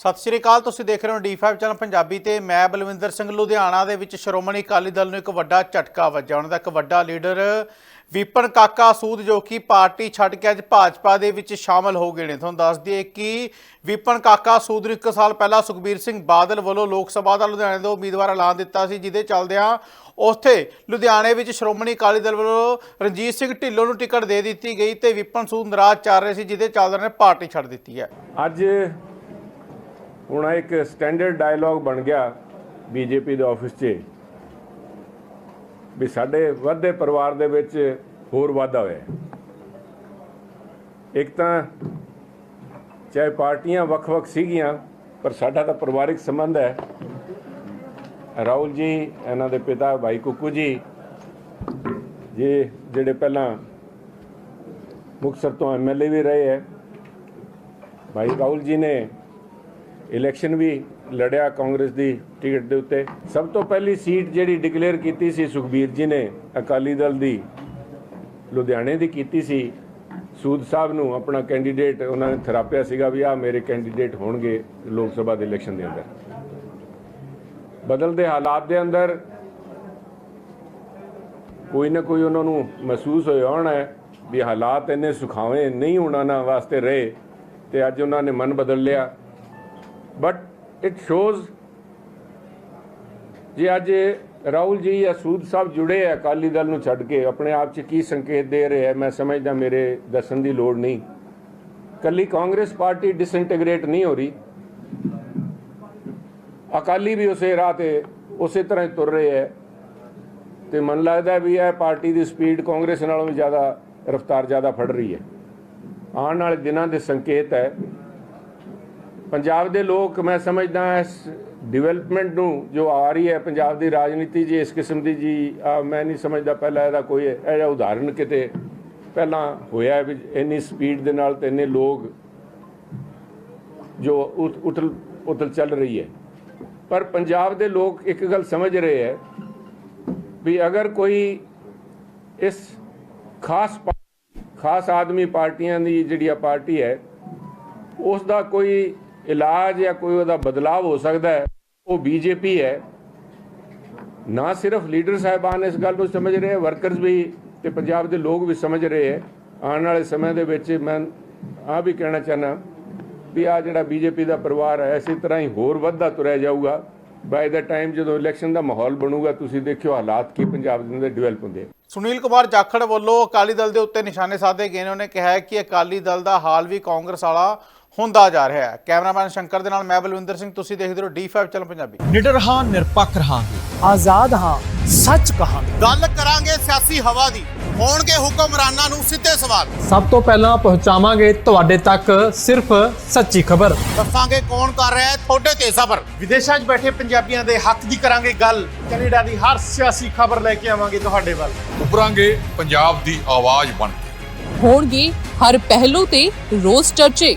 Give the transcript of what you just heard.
ਸਤਿ ਸ਼੍ਰੀ ਅਕਾਲ, ਤੁਸੀਂ ਦੇਖ ਰਹੇ ਹੋ D5 ਚੈਨਲ ਪੰਜਾਬੀ ਤੇ ਮੈਂ ਬਲਵਿੰਦਰ ਸਿੰਘ ਲੁਧਿਆਣਾ ਦੇ ਵਿੱਚ ਸ਼੍ਰੋਮਣੀ ਅਕਾਲੀ ਦਲ ਨੂੰ ਇੱਕ ਵੱਡਾ ਝਟਕਾ ਵੱਜਿਆ। ਉਹਨਾਂ ਦਾ ਇੱਕ ਵੱਡਾ ਲੀਡਰ ਵਿਪਨ ਕਾਕਾ ਸੂਦ ਜੋ ਕਿ ਪਾਰਟੀ ਛੱਡ ਕੇ ਅੱਜ ਭਾਜਪਾ ਦੇ ਵਿੱਚ ਸ਼ਾਮਲ ਹੋ ਗਏ ਨੇ। ਤੁਹਾਨੂੰ ਦੱਸ ਦਈਏ ਕਿ ਵਿਪਨ ਕਾਕਾ ਸੂਦ ਨੂੰ ਇੱਕ ਸਾਲ ਪਹਿਲਾਂ ਸੁਖਬੀਰ ਸਿੰਘ ਬਾਦਲ ਵੱਲੋਂ ਲੋਕ ਸਭਾ ਦਾ ਲੁਧਿਆਣੇ ਦੇ ਉਮੀਦਵਾਰ ਐਲਾਨ ਦਿੱਤਾ ਸੀ, ਜਿਹਦੇ ਚੱਲਦਿਆਂ ਉੱਥੇ ਲੁਧਿਆਣੇ ਵਿੱਚ ਸ਼੍ਰੋਮਣੀ ਅਕਾਲੀ ਦਲ ਵੱਲੋਂ ਰਣਜੀਤ ਸਿੰਘ ਢਿੱਲੋਂ ਨੂੰ ਟਿਕਟ ਦੇ ਦਿੱਤੀ ਗਈ ਤੇ ਵਿਪਨ ਸੂਦ ਨਾਰਾਜ਼ ਚੱਲ ਰਹੇ ਸੀ, ਜਿਹਦੇ ਚੱਲਦਿਆਂ ਨੇ ਪਾਰਟੀ ਛੱਡ ਦਿੱਤੀ ਹੈ। ਅੱਜ ਹੁਣ ਇੱਕ ਸਟੈਂਡਰਡ ਡਾਇਲੌਗ ਬਣ ਗਿਆ ਬੀਜੇਪੀ ਦੇ ਆਫਿਸ 'ਚ। ਵੀ ਸਾਡੇ ਵੱਧਦੇ ਪਰਿਵਾਰ ਦੇ ਵਿੱਚ ਹੋਰ ਵਾਧਾ ਹੋਇਆ। ਇੱਕ ਤਾਂ ਚਾਹੇ ਪਾਰਟੀਆਂ ਵੱਖ-ਵੱਖ ਸੀਗੀਆਂ, ਪਰ ਸਾਡਾ ਤਾਂ ਪਰਿਵਾਰਿਕ ਸੰਬੰਧ ਹੈ। ਰਾਹੁਲ ਜੀ, ਇਹਨਾਂ ਦੇ ਪਿਤਾ ਭਾਈ ਕੁੱਕੂ ਜੀ, ਜੇ ਜਿਹੜੇ ਪਹਿਲਾਂ ਮੁਕਤਸਰ ਤੋਂ ਐਮਐਲਏ ਵੀ ਰਹੇ ਹੈ। ਭਾਈ ਰਾਹੁਲ ਜੀ ਨੇ ਇਲੈਕਸ਼ਨ ਵੀ ਲੜਿਆ ਕਾਂਗਰਸ ਦੀ ਟਿਕਟ ਦੇ ਉੱਤੇ। ਸਭ ਤੋਂ ਪਹਿਲੀ ਸੀਟ ਜਿਹੜੀ ਡਿਕਲੇਅਰ ਕੀਤੀ ਸੀ ਸੁਖਬੀਰ ਜੀ ਨੇ, ਅਕਾਲੀ ਦਲ ਦੀ, ਲੁਧਿਆਣੇ ਦੀ ਕੀਤੀ ਸੀ। ਸੂਦ ਸਾਹਿਬ ਨੂੰ ਆਪਣਾ ਕੈਂਡੀਡੇਟ ਉਹਨਾਂ ਨੇ ਥਰਾਪਿਆ ਸੀਗਾ ਵੀ ਆ ਮੇਰੇ ਕੈਂਡੀਡੇਟ ਹੋਣਗੇ ਲੋਕ ਸਭਾ ਦੇ ਇਲੈਕਸ਼ਨ ਦੇ ਅੰਦਰ। ਬਦਲਦੇ ਹਾਲਾਤ ਦੇ ਅੰਦਰ ਕੋਈ ਨਾ ਕੋਈ ਉਹਨਾਂ ਨੂੰ ਮਹਿਸੂਸ ਹੋਇਆ ਹੋਣਾ ਵੀ ਹਾਲਾਤ ਇੰਨੇ ਸੁਖਾਵੇਂ ਨਹੀਂ ਹੋਣਾ ਨਾ ਵਾਸਤੇ ਰਹੇ ਤੇ ਅੱਜ ਉਹਨਾਂ ਨੇ ਮਨ ਬਦਲ ਲਿਆ। ਬਟ ਇਟ ਸ਼ੋਜ਼ ਜੇ ਅੱਜ ਰਾਹੁਲ ਜੀ ਜਾਂ ਸੂਦ ਸਾਹਿਬ ਜੁੜੇ ਆ, ਅਕਾਲੀ ਦਲ ਨੂੰ ਛੱਡ ਕੇ, ਆਪਣੇ ਆਪ 'ਚ ਕੀ ਸੰਕੇਤ ਦੇ ਰਹੇ ਆ, ਮੈਂ ਸਮਝਦਾ ਮੇਰੇ ਦੱਸਣ ਦੀ ਲੋੜ ਨਹੀਂ। ਕੱਲੀ ਕਾਂਗਰਸ ਪਾਰਟੀ ਡਿਸਇੰਟੀਗ੍ਰੇਟ ਨਹੀਂ ਹੋ ਰਹੀ। ਅਕਾਲੀ ਵੀ ਉਸੇ ਰਾਹ ਤੇ, ਉਸੇ ਤਰ੍ਹਾਂ ਹੀ ਤੁਰ ਰਹੇ ਹੈ ਤੇ ਮਨ ਲੱਗਦਾ ਵੀ ਇਹ ਪਾਰਟੀ ਦੀ ਸਪੀਡ ਕਾਂਗਰਸ ਨਾਲੋਂ ਵੀ ਜ਼ਿਆਦਾ ਰਫ਼ਤਾਰ ਜ਼ਿਆਦਾ ਫੜ ਰਹੀ ਹੈ। ਆਉਣ ਵਾਲੇ ਦਿਨਾਂ ਦੇ ਸੰਕੇਤ ਹੈ ਪੰਜਾਬ ਦੇ ਲੋਕ ਮੈਂ ਸਮਝਦਾ ਇਸ ਡਿਵੈਲਪਮੈਂਟ ਨੂੰ ਜੋ ਆ ਰਹੀ ਹੈ, ਪੰਜਾਬ ਦੀ ਰਾਜਨੀਤੀ ਜੀ, ਇਸ ਕਿਸਮ ਦੀ ਜੀ ਮੈਂ ਨਹੀਂ ਸਮਝਦਾ ਪਹਿਲਾਂ ਇਹਦਾ ਕੋਈ ਇਹੋ ਜਿਹਾ ਉਦਾਹਰਣ ਕਿਤੇ ਪਹਿਲਾਂ ਹੋਇਆ ਵੀ ਇੰਨੀ ਸਪੀਡ ਦੇ ਨਾਲ ਤੇ ਇੰਨੇ ਲੋਕ ਜੋ ਉਤ- ਉਤਲ ਉਤਲ ਚੱਲ ਰਹੀ ਹੈ। ਪਰ ਪੰਜਾਬ ਦੇ ਲੋਕ ਇੱਕ ਗੱਲ ਸਮਝ ਰਹੇ ਹੈ ਵੀ ਅਗਰ ਕੋਈ ਇਸ ਖਾਸ ਖਾਸ ਆਦਮੀ ਪਾਰਟੀਆਂ ਦੀ ਜਿਹੜੀ ਆ ਪਾਰਟੀ ਹੈ ਉਸ ਦਾ ਕੋਈ ਇਲਾਜ ਜਾਂ ਕੋਈ ਉਹਦਾ ਬਦਲਾਵ ਹੋ ਸਕਦਾ ਹੈ, ਉਹ ਬੀਜੇਪੀ ਹੈ। ਨਾ ਸਿਰਫ ਲੀਡਰ ਸਾਹਿਬਾਨ ਇਸ ਗੱਲ ਨੂੰ ਸਮਝ ਰਹੇ, ਵਰਕਰਸ ਵੀ ਤੇ ਪੰਜਾਬ ਦੇ ਲੋਕ ਵੀ ਸਮਝ ਰਹੇ ਹੈ। ਆਉਣ ਵਾਲੇ ਸਮੇਂ ਦੇ ਵਿੱਚ ਮੈਂ ਆ ਵੀ ਕਹਿਣਾ ਚਾਹਨਾ ਵੀ ਆ ਜਿਹੜਾ ਬੀਜੇਪੀ ਦਾ ਪਰਿਵਾਰ ਹੈ, ਇਸੇ ਤਰ੍ਹਾਂ ਹੀ ਹੋਰ ਵੱਧਦਾ ਤੁਰਿਆ ਜਾਊਗਾ। ਬਾਈ ਦਾ ਟਾਈਮ ਜਦੋਂ ਇਲੈਕਸ਼ਨ ਦਾ ਮਾਹੌਲ ਬਣੂਗਾ, ਤੁਸੀਂ ਦੇਖਿਓ ਹਾਲਾਤ ਕੀ ਪੰਜਾਬ ਦੇ ਅੰਦਰ ਡਿਵੈਲਪ ਹੁੰਦੇ ਸੁਨੀਲ ਕੁਮਾਰ ਜਾਖੜ ਵੱਲੋਂ ਅਕਾਲੀ ਦਲ ਦੇ ਉੱਤੇ ਨਿਸ਼ਾਨੇ ਸਾਧੇ ਗਏ ਨੇ। ਉਹਨੇ ਕਿਹਾ ਕਿ ਅਕਾਲੀ ਦਲ ਦਾ ਹਾਲ ਵੀ ਕਾਂਗਰਸ ਵਾਲਾ ਹੁੰਦਾ ਜਾ ਰਿਹਾ ਹੈ। ਕੈਮਰਾਮੈਨ ਸ਼ੰਕਰ ਦੇ ਨਾਲ ਮੈਂ ਬਲਵਿੰਦਰ ਸਿੰਘ ਤੁਸੀਂ ਦੇਖਦੇ ਰਹੋ D5 ਚੈਨਲ ਪੰਜਾਬੀ। ਨਿਡਰ ਹਾਂ ਨਿਰਪੱਖ ਰਹਾਂਗੇ। ਆਜ਼ਾਦ ਹਾਂ ਸੱਚ ਕਹਾਂਗੇ। ਗੱਲ ਕਰਾਂਗੇ ਸਿਆਸੀ ਹਵਾ ਦੀ। ਹੋਣਗੇ ਹੁਕਮਰਾਨਾਂ ਨੂੰ ਸਿੱਧੇ ਸਵਾਲ। ਸਭ ਤੋਂ ਪਹਿਲਾਂ ਪਹੁੰਚਾਵਾਂਗੇ ਤੁਹਾਡੇ ਤੱਕ ਸਿਰਫ ਸੱਚੀ ਖਬਰ। ਦੱਸਾਂਗੇ ਕੌਣ ਕਰ ਰਿਹਾ ਹੈ ਤੁਹਾਡੇ ਤੇ ਸਬਰ। ਵਿਦੇਸ਼ਾਂ 'ਚ ਬੈਠੇ ਪੰਜਾਬੀਆਂ ਦੇ ਹੱਕ ਦੀ ਕਰਾਂਗੇ ਗੱਲ। ਕੈਨੇਡਾ ਦੀ ਹਰ ਸਿਆਸੀ ਖਬਰ ਲੈ ਕੇ ਆਵਾਂਗੇ ਤੁਹਾਡੇ ਵੱਲ। ਉਭਰਾਂਗੇ ਪੰਜਾਬ ਦੀ ਆਵਾਜ਼ ਬਣ ਕੇ। ਹੋਣਗੇ ਹਰ ਪਹਿਲੂ ਤੇ ਰੋਜ਼ ਚਰਚੇ।